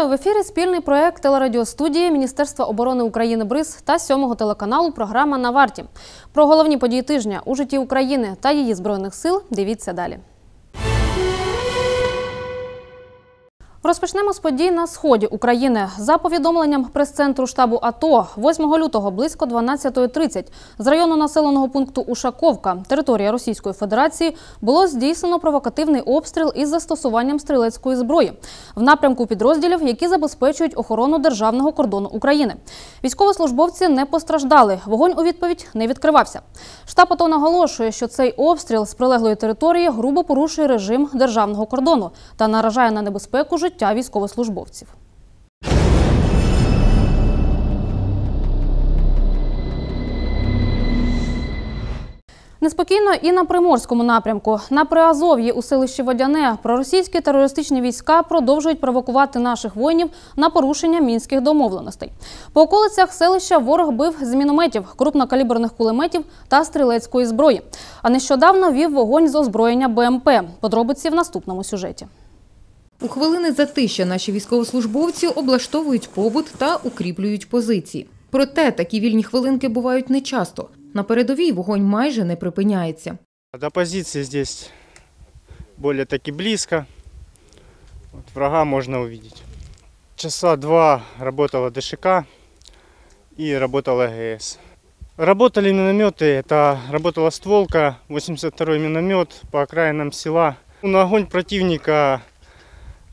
Вітаю в ефірі. Спільний проект телерадіостудії Міністерства оборони України БРИЗ та сьомого телеканалу. Програма на варті. Про головні події тижня у житті України та її збройних сил. Дивіться далі. Розпочнемо з подій на сході України. За повідомленням прес-центру штабу АТО, 8 лютого близько 12.30 з району населеного пункту Ушаковка, територія Російської Федерації, було здійснено провокативний обстріл із застосуванням стрілецької зброї в напрямку підрозділів, які забезпечують охорону державного кордону України. Військовослужбовці не постраждали. Вогонь у відповідь не відкривався. Штаб АТО наголошує, що цей обстріл з прилеглої території грубо порушує режим державного кордону та наражає на небезпеку життя військовослужбовців. Неспокійно і на приморському напрямку. На Приазов'ї у селищі Водяне проросійські терористичні війська продовжують провокувати наших воїнів на порушення мінських домовленостей. По околицях селища ворог бив з мінометів, крупнокаліберних кулеметів та стрілецької зброї. А нещодавно вів вогонь з озброєння БМП. Подробиці в наступному сюжеті. У хвилини затища наші військовослужбовці облаштовують побут та укріплюють позиції. Проте такі вільні хвилинки бувають нечасто. На передовій вогонь майже не припиняється. До позиции здесь более-таки близко. Вот врага можно увидеть. Часа два работала ДШК и работала ГС. Работали минометы, это работала стволка, 82-й миномет по окраинам села. На огонь противника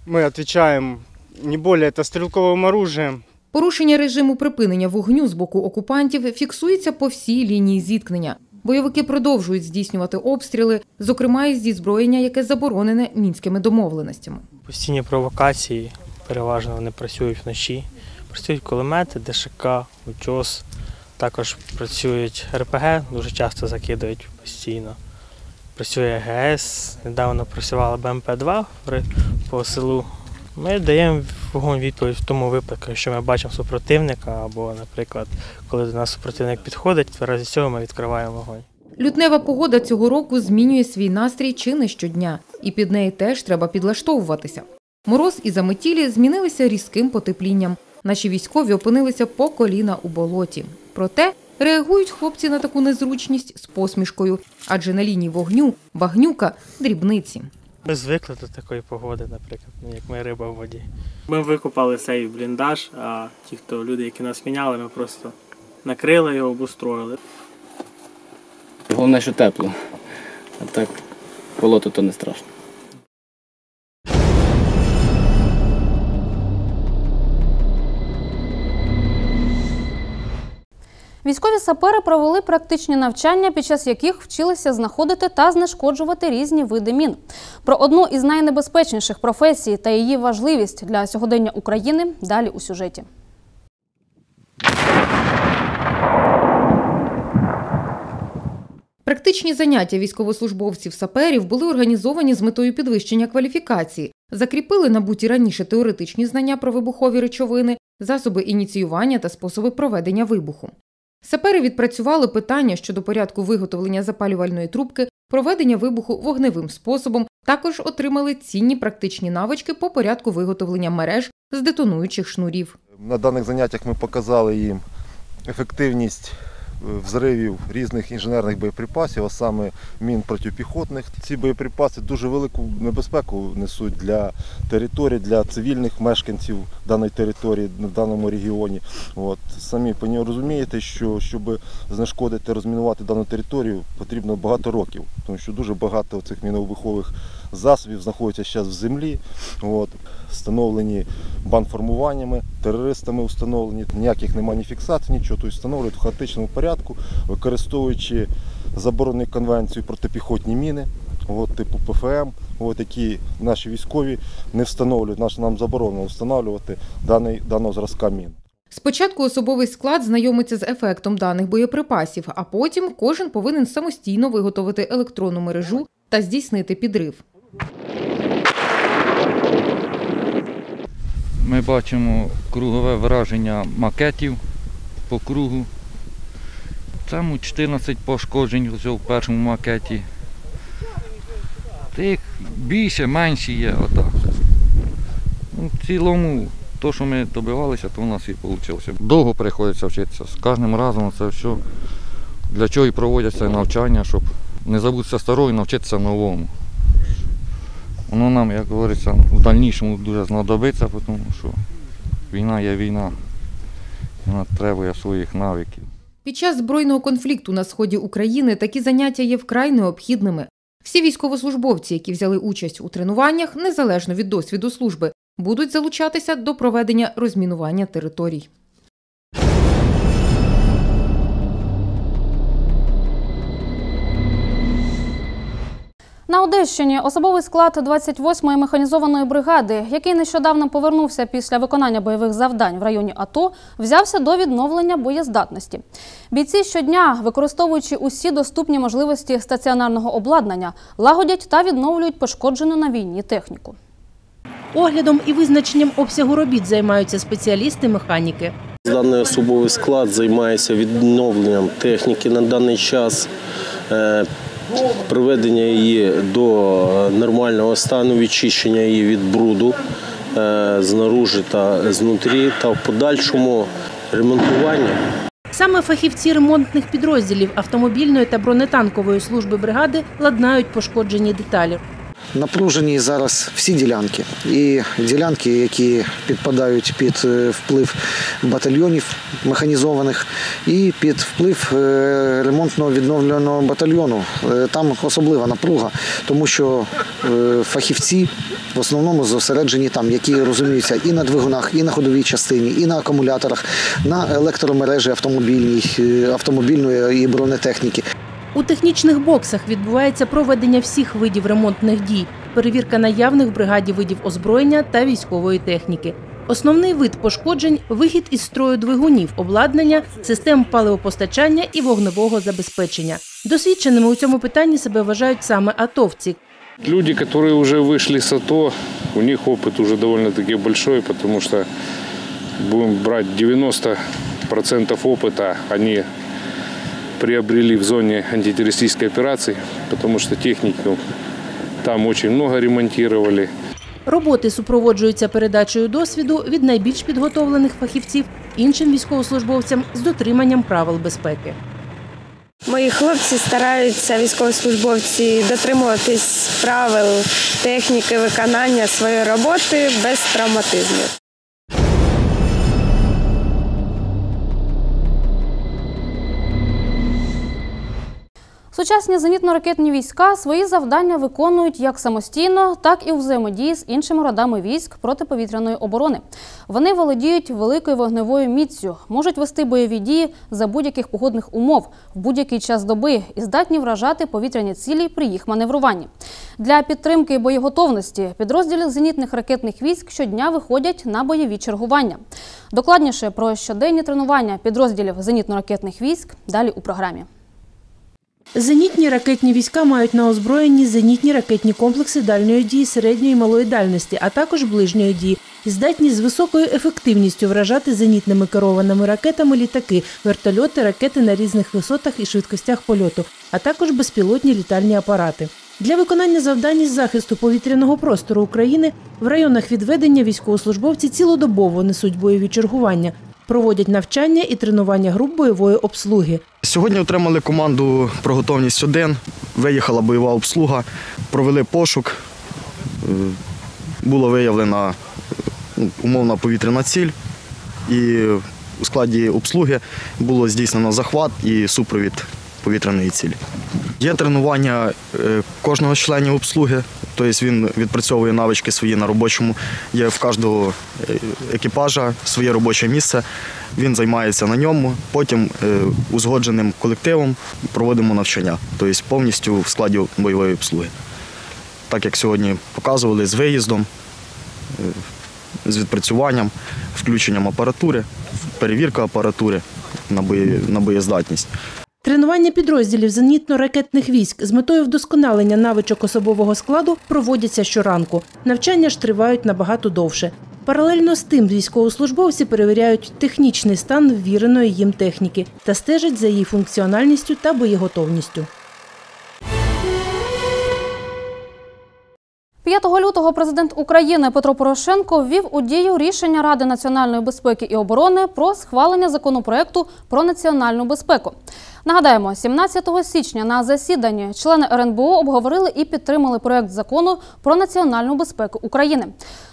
мы отвечаем не более это стрелковым оружием, Порушення режиму припинення вогню з боку окупантів фіксується по всій лінії зіткнення. Бойовики продовжують здійснювати обстріли, зокрема із зі зброєння, яке заборонене мінськими домовленостями. Постійні провокації, переважно вони працюють вночі. Працюють кулемети, ДШК, УЧОС. Також працюють РПГ, дуже часто закидають постійно. Працює ГС, недавно працювала БМП-2 по селу. Ми даємо вогонь відповідь в тому випадку, якщо ми бачимо супротивника, або, наприклад, коли до нас супротивник підходить, в разі цього ми відкриваємо вогонь. Лютнева погода цього року змінює свій настрій чи не щодня, і під неї теж треба підлаштовуватися. Мороз і заметілі змінилися різким потеплінням. Наші військові опинилися по коліна у болоті. Проте реагують хлопці на таку незручність з посмішкою, адже на лінії вогню багнюка дрібниці. Ми звикли до такої погоди, наприклад, ну, як ми риба в воді. Ми викопали цей бліндаж, а ті, хто люди, які нас міняли, ми просто накрили його, обустроїли. Головне, що тепло. А так болото то не страшно. Військові сапери провели практичні навчання, під час яких вчилися знаходити та знешкоджувати різні види мін. Про одну із найнебезпечніших професій та її важливість для сьогодення України далі у сюжеті. Практичні заняття військовослужбовців-саперів були організовані з метою підвищення кваліфікації, закріпили набуті раніше теоретичні знання про вибухові речовини, засоби ініціювання та способи проведення вибуху. Сапери відпрацювали питання щодо порядку виготовлення запалювальної трубки, проведення вибуху вогневим способом, також отримали цінні практичні навички по порядку виготовлення мереж з детонуючих шнурів. На даних заняттях ми показали їм ефективність взривів різних інженерних боєприпасів, а саме мін протипіхотних. Ці боєприпаси дуже велику небезпеку несуть для території, для цивільних мешканців даної території в даному регіоні. От. Самі розумієте, що щоб знешкодити, розмінувати дану територію, потрібно багато років, тому що дуже багато цих міновибухових засобів знаходяться зараз в землі. От. Встановлені банформуваннями, терористами встановлені, ніяких немає ні фіксацій, нічого, тобто встановлюють в хаотичному порядку, використовуючи заборонену конвенцію протипіхотні міни, от, типу ПФМ, от, які наші військові не встановлюють, наш, нам заборонено встановлювати даний, даного зразка мін. Спочатку особовий склад знайомиться з ефектом даних боєприпасів, а потім кожен повинен самостійно виготовити електронну мережу та здійснити підрив. Ми бачимо кругове враження макетів по кругу. Цьому 14 пошкоджень ось в першому макеті. Тих більше, менші є отак. Ну, в цілому то, що ми добивалися, то у нас і вийшло. Довго приходиться вчитися. З кожним разом це все. Для чого і проводяться навчання, щоб не забутися старого і навчитися новому. Воно нам, як говориться, в дальнішому дуже знадобиться, тому що війна є війна. Вона требує своїх навиків. Під час збройного конфлікту на сході України такі заняття є вкрай необхідними. Всі військовослужбовці, які взяли участь у тренуваннях, незалежно від досвіду служби, будуть залучатися до проведення розмінування територій. На Одещині особовий склад 28-ї механізованої бригади, який нещодавно повернувся після виконання бойових завдань в районі АТО, взявся до відновлення боєздатності. Бійці щодня, використовуючи усі доступні можливості стаціонарного обладнання, лагодять та відновлюють пошкоджену на війні техніку. Оглядом і визначенням обсягу робіт займаються спеціалісти-механіки. Даний особовий склад займається відновленням техніки на даний час, е, приведення її до нормального стану, відчищення її від бруду е, знаружи та знутрі, та в подальшому ремонтування. Саме фахівці ремонтних підрозділів автомобільної та бронетанкової служби бригади ладнають пошкоджені деталі. Напружені зараз всі ділянки. І ділянки, які підпадають під е, вплив батальйонів механізованих, і під вплив е, ремонтного відновленого батальйону. Е, Там особлива напруга, тому що фахівці в основному зосереджені там, які розуміються і на двигунах, і на ходовій частині, і на акумуляторах, на електромережі автомобільній, е, автомобільної і бронетехніки. У технічних боксах відбувається проведення всіх видів ремонтних дій, перевірка наявних в бригаді видів озброєння та військової техніки. Основний вид пошкоджень вихід із строю двигунів, обладнання, систем паливопостачання і вогневого забезпечення. Досвідченими у цьому питанні себе вважають саме атовці. Люди, которые уже вышли с АТО, у них опыт уже довольно-таки большой, потому что будем брать 90% опыта они приобрели в зоне антитеррористической операции, потому что технику там очень много ремонтировали. Роботи супроводжуються передачею досвіду від найбільш підготовлених фахівців іншим військовослужбовцям з дотриманням правил безпеки. Мої хлопці стараються, військовослужбовці, дотримуватись правил техніки виконання своєї роботи без травматизмів. Сучасні зенітно-ракетні війська свої завдання виконують як самостійно, так і у взаємодії з іншими родами військ протиповітряної оборони. Вони володіють великою вогневою міцю, можуть вести бойові дії за будь-яких погодних умов в будь-який час доби і здатні вражати повітряні цілі при їх маневруванні. Для підтримки боєготовності підрозділи зенітних ракетних військ щодня виходять на бойові чергування. Докладніше про щоденні тренування підрозділів зенітно-ракетних військ далі у програмі. Зенітні ракетні війська мають на озброєнні зенітні ракетні комплекси дальньої дії, середньої і малої дальності, а також ближньої дії, і здатні з високою ефективністю вражати зенітними керованими ракетами літаки, вертольоти, ракети на різних висотах і швидкостях польоту, а також безпілотні літальні апарати. Для виконання завдань із захисту повітряного простору України в районах відведення військовослужбовці цілодобово несуть бойові чергування, проводять навчання і тренування груп бойової обслуги. Сьогодні отримали команду про готовність 1, виїхала бойова обслуга, провели пошук, е, була виявлена ну, умовна повітряна ціль, і у складі обслуги було здійснено захват і супровід повітряної цілі. Є тренування е, кожного членів обслуги, тобто він відпрацьовує навички свої на робочому. Є в кожного е, екіпажа своє робоче місце. Він займається на ньому. Потім е, узгодженим колективом проводимо навчання, тобто повністю в складі бойової обслуги. Так як сьогодні показували з виїздом, е, з відпрацюванням, включенням апаратури, перевірка апаратури на боєздатність. Тренування підрозділів зенітно-ракетних військ з метою вдосконалення навичок особового складу проводяться щоранку. Навчання ж тривають набагато довше. Паралельно з тим військовослужбовці перевіряють технічний стан ввіреної їм техніки та стежать за її функціональністю та боєготовністю. 5 лютого президент України Петро Порошенко ввів у дію рішення Ради національної безпеки і оборони про схвалення законопроекту про національну безпеку. Нагадаємо, 17 січня на засіданні члени РНБО обговорили і підтримали проект закону про національну безпеку України.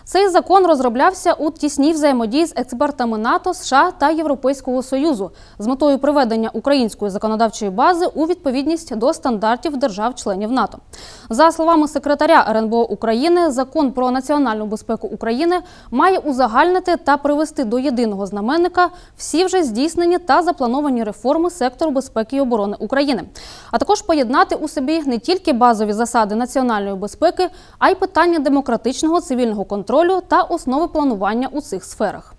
Цей закон розроблявся у тісній взаємодії з експертами НАТО, США та Європейського союзу з метою приведення української законодавчої бази у відповідність до стандартів держав-членів НАТО. За словами секретаря РНБО України, закон про національну безпеку України має узагальнити та привести до єдиного знаменника всі вже здійснені та заплановані реформи сектору безпеки і оборони України, а також поєднати у собі не тільки базові засади національної безпеки, а й питання демократичного цивільного контролю та основи планування у цих сферах.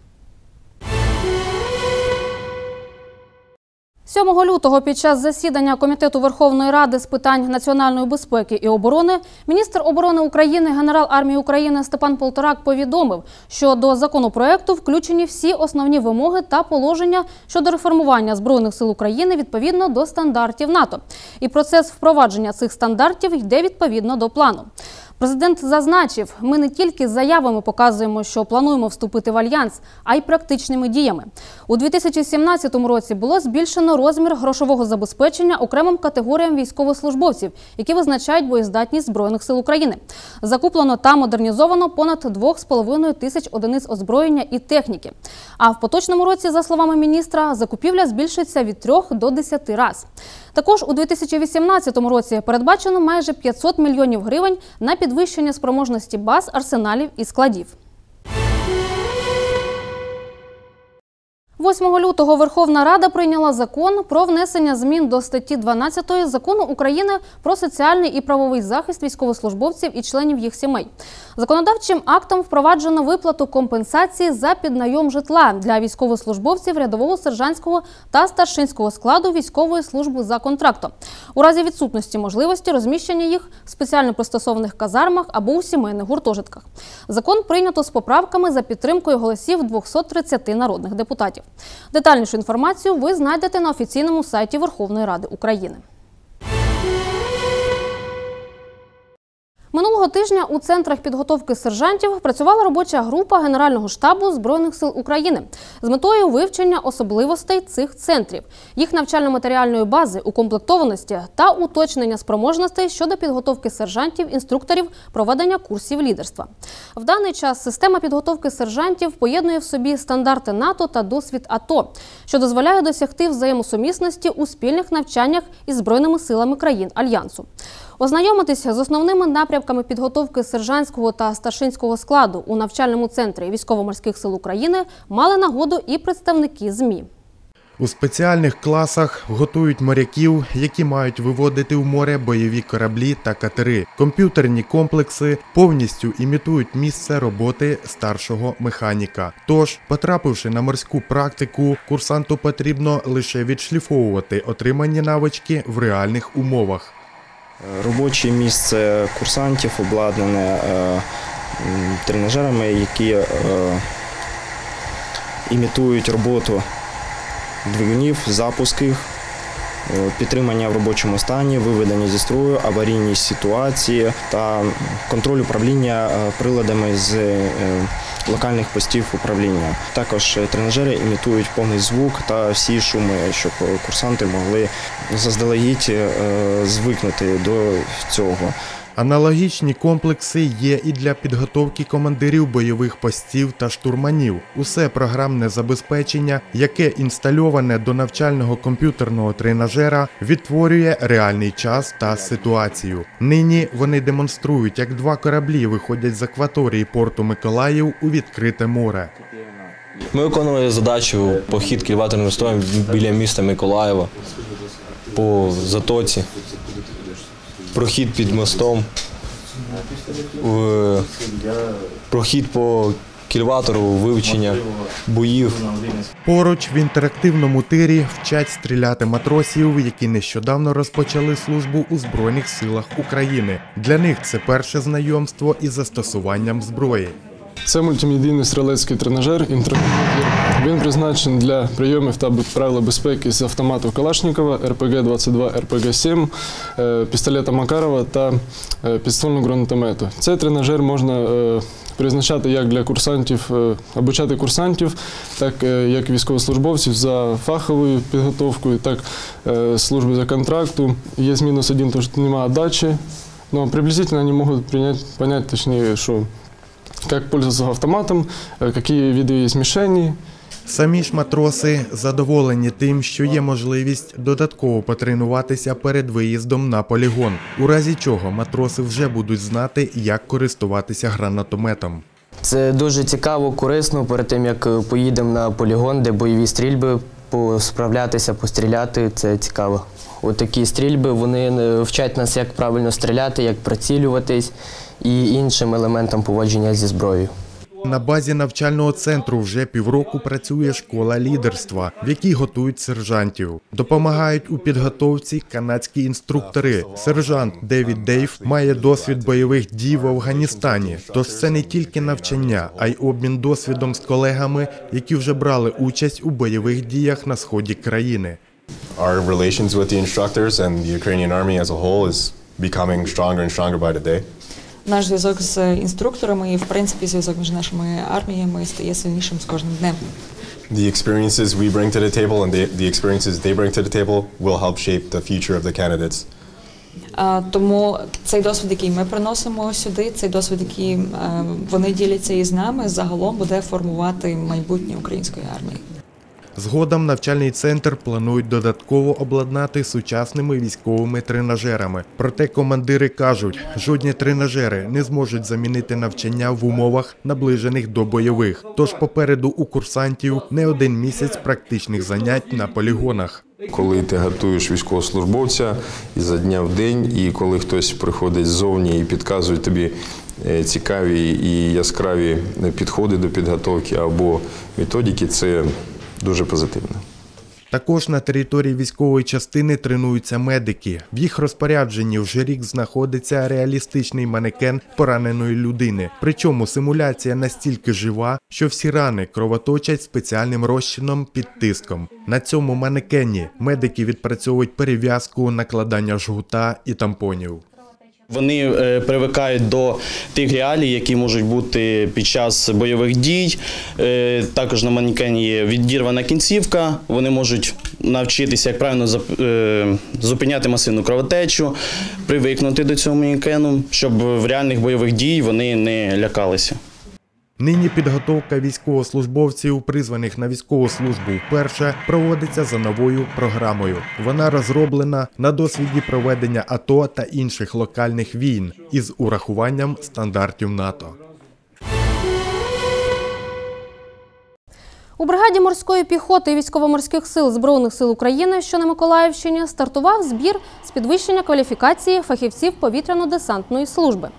7 лютого під час засідання Комітету Верховної Ради з питань національної безпеки і оборони міністр оборони України, генерал армії України Степан Полторак повідомив, що до законопроекту включені всі основні вимоги та положення щодо реформування збройних сил України відповідно до стандартів НАТО. І процес впровадження цих стандартів йде відповідно до плану. Президент зазначив, ми не тільки заявами показуємо, що плануємо вступити в альянс, а й практичними діями. У 2017 році було збільшено розмір грошового забезпечення окремим категоріям військовослужбовців, які визначають боєздатність збройних сил України. Закуплено та модернізовано понад 2,5 тисяч одиниць озброєння і техніки. А в поточному році, за словами міністра, закупівля збільшиться від 3 до 10 разів. Також у 2018 році передбачено майже 500 мільйонів гривень на підвищення спроможності баз, арсеналів і складів. 8 лютого Верховна Рада прийняла закон про внесення змін до статті 12 закону України про соціальний і правовий захист військовослужбовців і членів їх сімей. Законодавчим актом впроваджено виплату компенсації за піднайом житла для військовослужбовців рядового сержантського та старшинського складу військової служби за контрактом у разі відсутності можливості розміщення їх в спеціально пристосованих казармах або у сімейних гуртожитках. Закон прийнято з поправками за підтримкою голосів 230 народних депутатів. Детальнішу інформацію ви знайдете на офіційному сайті Верховної Ради України. Минулого тижня у центрах підготовки сержантів працювала робоча група Генерального штабу Збройних сил України з метою вивчення особливостей цих центрів, їх навчально-матеріальної бази, укомплектованості та уточнення спроможностей щодо підготовки сержантів, інструкторів, проведення курсів лідерства. В даний час система підготовки сержантів поєднує в собі стандарти НАТО та досвід АТО, що дозволяє досягти взаємосумісності у спільних навчаннях із збройними силами країн альянсу. Ознайомитися з основними напрямками підготовки сержантського та старшинського складу у навчальному центрі військово-морських сил України мали нагоду і представники ЗМІ. У спеціальних класах готують моряків, які мають виводити в море бойові кораблі та катери. Комп'ютерні комплекси повністю імітують місце роботи старшого механіка. Тож, потрапивши на морську практику, курсанту потрібно лише відшліфовувати отримані навички в реальних умовах. Робоче місце курсантів обладнане е, тренажерами, які е, імітують роботу двигунів, запуск е, підтримання в робочому стані, виведення зі строю, аварійні ситуації та контроль управління приладами з локальних постів управління. Також е, тренажери імітують повний звук та всі шуми, щоб курсанти могли заздалегідь е, звикнути до цього. Аналогічні комплекси є і для підготовки командирів бойових постів та штурманів. Усе програмне забезпечення, яке інстальоване до навчального комп'ютерного тренажера, відтворює реальний час та ситуацію. Нині вони демонструють, як два кораблі виходять з акваторії порту Миколаїв у відкрите море. Ми виконували задачу похід кільваторним строєм біля міста Миколаєва по затоці, прохід під мостом, прохід по кільватору, вивчення боїв. Поруч в інтерактивному тирі вчать стріляти матросів, які нещодавно розпочали службу у Збройних силах України. Для них це перше знайомство із застосуванням зброї. Це мультимедійний стрілецький тренажер інтерактивний. Він призначений для прийомів та правил безпеки з автомату Калашникова, РПГ-22, РПГ-7, е, пістолета Макарова та е, підствольного гранатомету. Цей тренажер можна е, призначати як для курсантів, обучати курсантів, так як військовослужбовців за фаховою підготовкою, так служби за контракту. Є мінус один, то що немає отдачи, но приблизительно они могут принять, понять, точнее, что как пользоваться автоматом, э, какие виды есть мишени. Самі ж матроси задоволені тим, що є можливість додатково потренуватися перед виїздом на полігон, у разі чого матроси вже будуть знати, як користуватися гранатометом. Це дуже цікаво, корисно перед тим, як е, поїдемо на полігон, де бойові стрільби, посправлятися, постріляти. Це цікаво. От такі стрільби вони е, вчать нас, як правильно стріляти, як прицілюватись і іншим елементам поводження зі зброєю. На базі навчального центру вже півроку працює школа лідерства, в якій готують сержантів. Допомагають у підготовці канадські інструктори. Сержант Девід Дейв має досвід бойових дій в Афганістані. Тож це не тільки навчання, а й обмін досвідом з колегами, які вже брали участь у бойових діях на сході країни. Our relations with the instructors and the Ukrainian army as a whole is becoming stronger and stronger by the day. Наш зв'язок з інструкторами і, в принципі, зв'язок між нашими арміями стає сильнішим з кожним днем. The experiences we bring to the table and the, the experiences they bring to the table will help shape the future of the candidates. А, Тому цей досвід, який ми приносимо сюди, цей досвід, який е, вони діляться із нами, загалом буде формувати майбутнє української армії. Згодом навчальний центр планують додатково обладнати сучасними військовими тренажерами. Проте командири кажуть, жодні тренажери не зможуть замінити навчання в умовах, наближених до бойових. Тож попереду у курсантів не один місяць практичних занять на полігонах. Коли ти готуєш військовослужбовця із дня в день, і коли хтось приходить ззовні і підказує тобі е, цікаві і яскраві підходи до підготовки або методики, це дуже позитивно. Також на території військової частини тренуються медики. В їх розпорядженні вже рік знаходиться реалістичний манекен пораненої людини. Причому симуляція настільки жива, що всі рани кровоточать спеціальним розчином під тиском. На цьому манекені медики відпрацьовують перев'язку, накладання жгута і тампонів. Вони е, привикають до тих реалій, які можуть бути під час бойових дій. Е, також на манекені є відірвана кінцівка. Вони можуть навчитися, як правильно е, зупиняти масивну кровотечу, привикнути до цього манекену, щоб в реальних бойових дій вони не лякалися. Нині підготовка військовослужбовців, призваних на військову службу вперше, проводиться за новою програмою. Вона розроблена на досвіді проведення АТО та інших локальних війн із урахуванням стандартів НАТО. У бригаді морської піхоти військово-морських сил Збройних сил України, що на Миколаївщині, стартував збір з підвищення кваліфікації фахівців повітряно-десантної служби.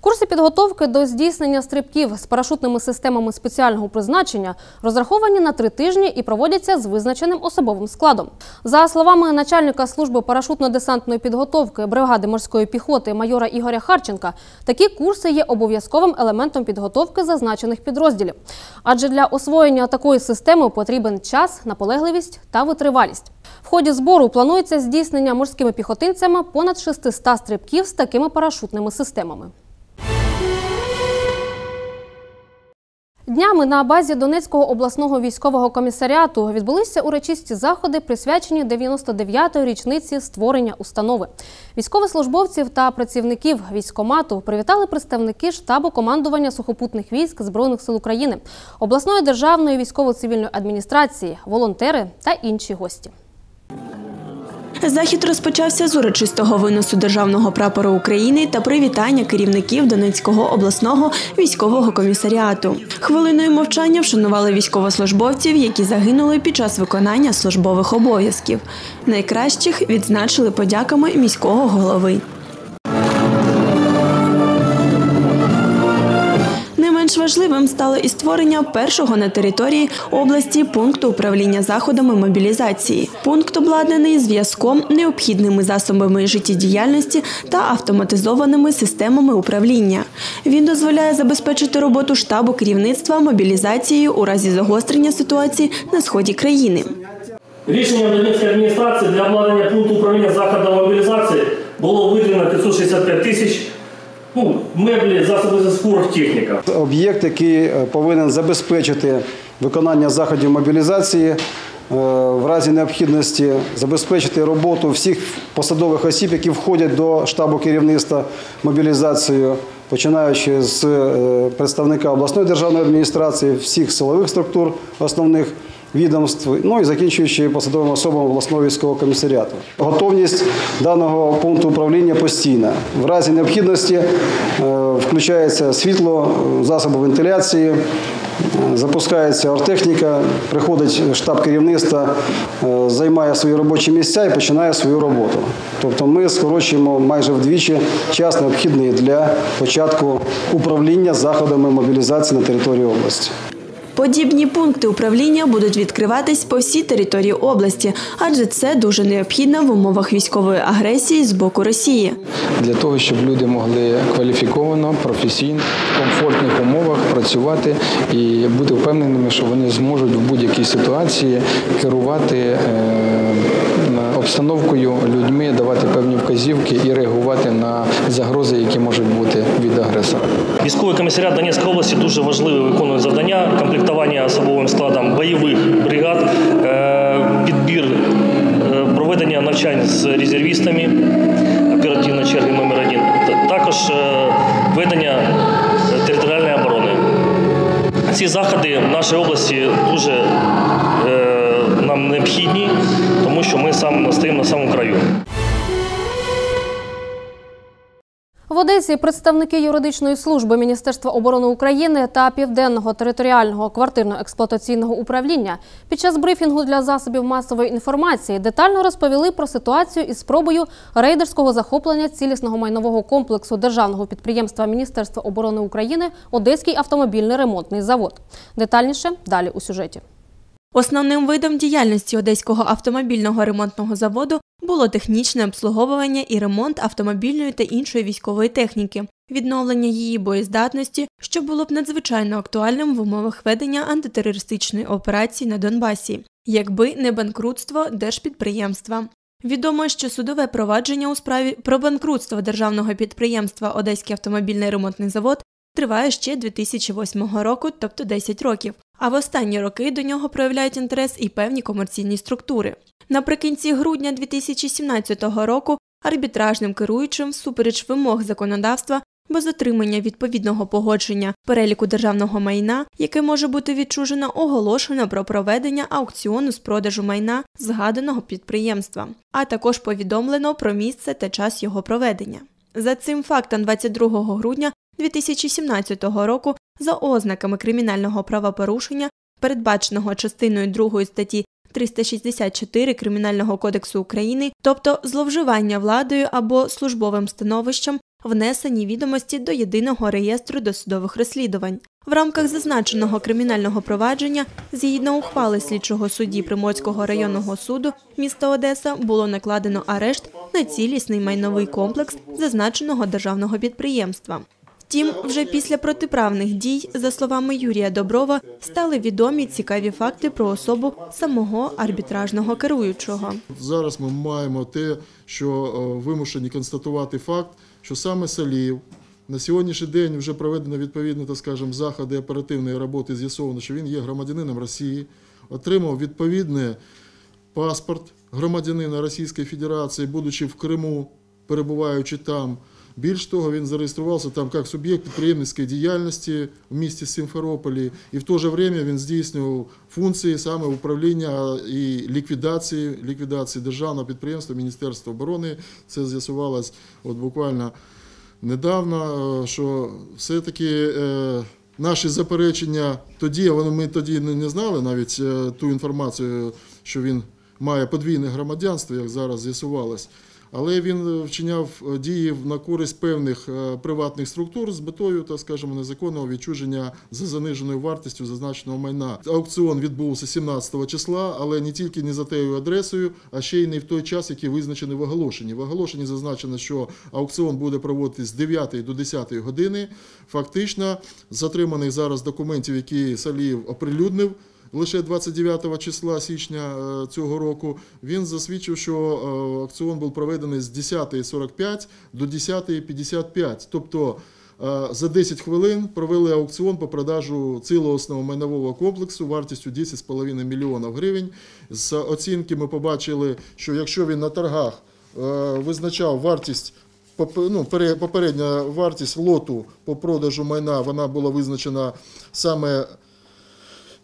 Курси підготовки до здійснення стрибків з парашутними системами спеціального призначення розраховані на три тижні і проводяться з визначеним особовим складом. За словами начальника служби парашутно-десантної підготовки бригади морської піхоти майора Ігоря Харченка, такі курси є обов'язковим елементом підготовки зазначених підрозділів. Адже для освоєння такої системи потрібен час, наполегливість та витривалість. В ході збору планується здійснення морськими піхотинцями понад 600 стрибків з такими парашутними системами. Днями на базі Донецького обласного військового комісаріату відбулися урочисті заходи, присвячені 99-ї річниці створення установи. Військовослужбовців та працівників військомату привітали представники штабу командування сухопутних військ Збройних сил України, обласної державної військово-цивільної адміністрації, волонтери та інші гості. Захід розпочався з урочистого виносу державного прапору України та привітання керівників Донецького обласного військового комісаріату. Хвилиною мовчання вшанували військовослужбовців, які загинули під час виконання службових обов'язків. Найкращих відзначили подяками міського голови. Важливим стало і створення першого на території області пункту управління заходами мобілізації. Пункт обладнаний зв'язком, необхідними засобами життєдіяльності та автоматизованими системами управління. Він дозволяє забезпечити роботу штабу керівництва мобілізацією у разі загострення ситуації на сході країни. Рішенням Донецької адміністрації для обладнання пункту управління заходом мобілізації було виділено 565 тисяч ну, меблі, засоби зв'язку, техніка. Об'єкт, який е, повинен забезпечити виконання заходів мобілізації, е, в разі необхідності забезпечити роботу всіх посадових осіб, які входять до штабу керівництва мобілізацією, починаючи з е, представника обласної державної адміністрації, всіх силових структур основних відомств, ну і закінчуючи посадовими особами обласного військового комісаріату. Готовність даного пункту управління постійна. В разі необхідності е, включається світло, засоби вентиляції, е, запускається ортехніка, приходить штаб керівництва, е, займає свої робочі місця і починає свою роботу. Тобто ми скорочуємо майже вдвічі час необхідний для початку управління заходами мобілізації на території області. Подібні пункти управління будуть відкриватись по всій території області, адже це дуже необхідно в умовах військової агресії з боку Росії. для того, щоб люди могли кваліфіковано, професійно, в комфортних умовах працювати і бути впевненими, що вони зможуть в будь-якій ситуації керувати е, обстановкою, людьми, давати певні вказівки і реагувати на загрози, які можуть бути від агресора. Військовий комісаріат Донецької області дуже важливе виконує завдання комплектування особовим складом бойових бригад, е, підбір е, проведення навчань з резервістами оперативної черги номер 1 також е, ведення територіальної оборони. Ці заходи в нашій області дуже нам необхідні, тому що ми сам стоїмо на самому краю. В Одесі представники юридичної служби Міністерства оборони України та Південного територіального квартирно-експлуатаційного управління під час брифінгу для засобів масової інформації детально розповіли про ситуацію із спробою рейдерського захоплення цілісного майнового комплексу державного підприємства Міністерства оборони України Одеський автомобільний ремонтний завод. Детальніше далі у сюжеті. Основним видом діяльності Одеського автомобільного ремонтного заводу було технічне обслуговування і ремонт автомобільної та іншої військової техніки, відновлення її боєздатності, що було б надзвичайно актуальним в умовах ведення антитерористичної операції на Донбасі, якби не банкрутство держпідприємства. Відомо, що судове провадження у справі про банкрутство державного підприємства Одеський автомобільний ремонтний завод триває ще 2008 року, тобто 10 років. А в останні роки до нього проявляють інтерес і певні комерційні структури. Наприкінці грудня 2017 року арбітражним керуючим всупереч вимог законодавства без отримання відповідного погодження переліку державного майна, яке може бути відчужено, оголошено про проведення аукціону з продажу майна згаданого підприємства, а також повідомлено про місце та час його проведення. За цим фактом 22 грудня 2017 року за ознаками кримінального правопорушення, передбаченого частиною 2 статті 364 Кримінального кодексу України, тобто зловживання владою або службовим становищем, внесені відомості до єдиного реєстру досудових розслідувань. В рамках зазначеного кримінального провадження, згідно ухвали слідчого судді Приморського районного суду міста Одеса, було накладено арешт на цілісний майновий комплекс зазначеного державного підприємства. Втім, вже після протиправних дій, за словами Юрія Доброва, стали відомі цікаві факти про особу самого арбітражного керуючого. Зараз ми маємо те, що е, вимушені констатувати факт, що саме Саліїв на сьогоднішній день вже проведено відповідні, так скажемо, заходи оперативної роботи. З'ясовано, що він є громадянином Росії, отримав відповідний паспорт громадянина Російської Федерації, будучи в Криму, перебуваючи там. Більш того, він зареєструвався там як суб'єкт підприємницької діяльності в місті Симферополі, і в то же время він здійснював функції саме управління і ліквідації, ліквідації державного підприємства Міністерства оборони. Це з'ясувалось буквально недавно, е, що все-таки е, наші заперечення тоді, але ми тоді не знали навіть е, ту інформацію, що він має подвійне громадянство, як зараз з'ясувалось. Але він е, вчиняв е, дії на користь певних е, приватних структур з метою, так скажемо, незаконного відчуження за заниженою вартістю зазначеного майна. Аукціон відбувся 17 числа, але не тільки не за тією адресою, а ще й не в той час, який визначений в оголошенні. В оголошенні зазначено, що аукціон буде проводитись з 9 до 10 години. Фактично, затриманих зараз документів, які Саліїв оприлюднив. Лише 29 числа січня е, цього року він засвідчив, що е, аукціон був проведений з 10.45 до 10.55. Тобто е, за 10 хвилин провели аукціон по продажу цілісного майнового комплексу вартістю 10,5 мільйонів гривень. З оцінки ми побачили, що якщо він на торгах визначав вартість ну, попередня вартість лоту по продажу майна вона була визначена саме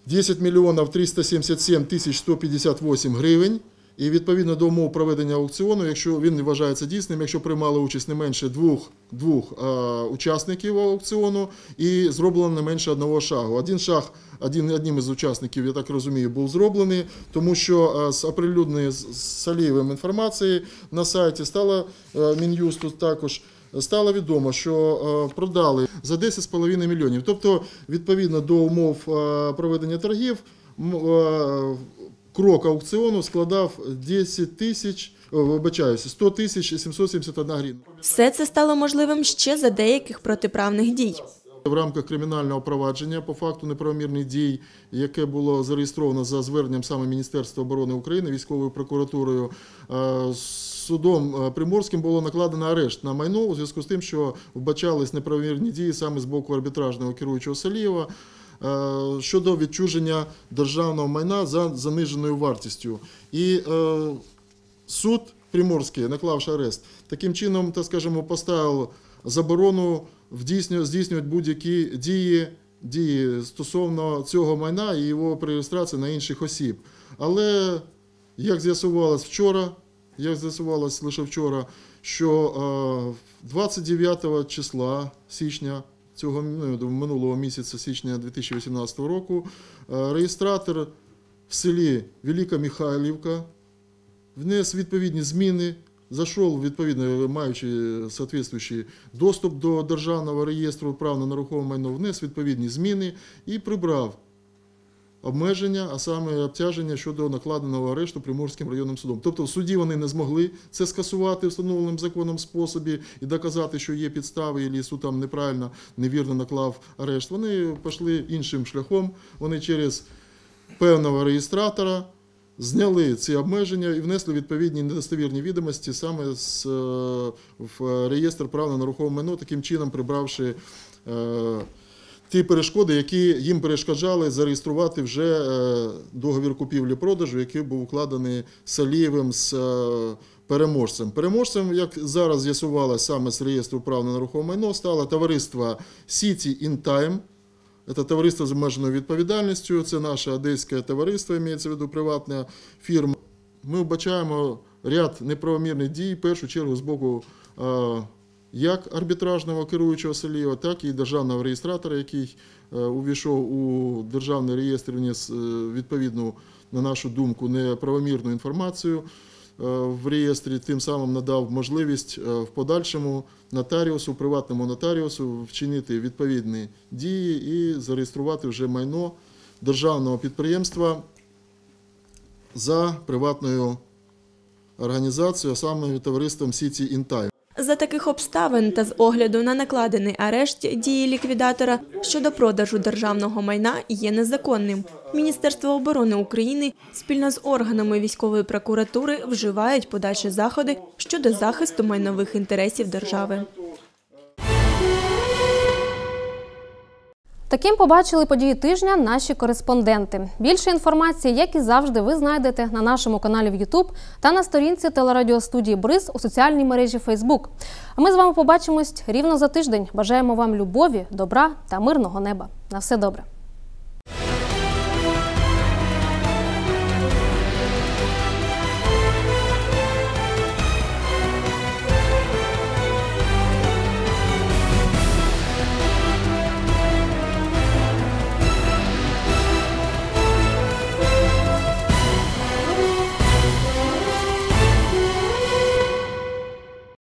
10 мільйонів 377 тисяч 158 гривень. І відповідно до умов проведення аукціону, якщо він вважається дійсним, якщо приймали участь не менше двох, двох е, учасників аукціону і зроблено не менше одного шагу. Один шаг один, одним із учасників, я так розумію, був зроблений, тому що з оприлюдненої з Салієвим інформації на сайті стало Мін'юсту також стало відомо, що е, продали за 10,5 мільйонів. Тобто, відповідно до умов е, проведення торгів, е, крок аукціону складав 10 тисяч, вибачаюся, 100 тисяч 771 гривень. Все це стало можливим ще за деяких протиправних дій. В рамках кримінального провадження по факту неправомірних дій, яке було зареєстровано за зверненням саме Міністерства оборони України, військовою прокуратурою, судом е, Приморським було накладено арешт на майно у зв'язку з тим, що вбачались неправомірні дії саме з боку арбітражного керуючого Салієва е, щодо відчуження державного майна за заниженою вартістю. І е, суд Приморський, наклавши арест, таким чином, так скажемо, поставив заборону здійснювати будь-які дії, дії стосовно цього майна і його реєстрації на інших осіб. Але, як з'ясувалось вчора, як з'ясувалось лише вчора, що е, 29 числа січня цього ну, минулого місяця, січня 2018 року, е, реєстратор в селі Велика Михайлівка внес відповідні зміни, зайшов, відповідно, маючи соответствуючий доступ до Державного реєстру прав на нерухоме майно, внес відповідні зміни і прибрав обмеження, а саме обтяження щодо накладеного арешту Приморським районним судом. Тобто в суді вони не змогли це скасувати встановленим законом способі і доказати, що є підстави, і суд там неправильно, невірно наклав арешт. Вони пішли іншим шляхом. Вони через певного реєстратора зняли ці обмеження і внесли відповідні недостовірні відомості саме з, е, в реєстр прав на нерухоме майно, таким чином прибравши е, ті перешкоди, які їм перешкоджали зареєструвати вже е, договір купівлі-продажу, який був укладений Салієвим з е, переможцем. Переможцем, як зараз з'ясувалося саме з реєстру прав на нерухоме майно, стало товариство in Time. Це товариство з обмеженою відповідальністю, це наше одеське товариство, мається в виду приватна фірма. Ми вбачаємо ряд неправомірних дій, в першу чергу з боку е, як арбітражного керуючого Салієва, так і державного реєстратора, який е, увійшов у державний реєстр, е, відповідну, на нашу думку, неправомірну інформацію е, в реєстрі, тим самим надав можливість в подальшому нотаріусу, приватному нотаріусу вчинити відповідні дії і зареєструвати вже майно державного підприємства за приватною організацією, а саме товариством in Time. За таких обставин та з огляду на накладений арешт дії ліквідатора щодо продажу державного майна є незаконним. Міністерство оборони України спільно з органами військової прокуратури вживають подальші заходи щодо захисту майнових інтересів держави. Таким побачили події тижня наші кореспонденти. Більше інформації, як і завжди, ви знайдете на нашому каналі в YouTube та на сторінці телерадіостудії Бриз у соціальній мережі Facebook. А ми з вами побачимось рівно за тиждень. Бажаємо вам любові, добра та мирного неба. На все добре.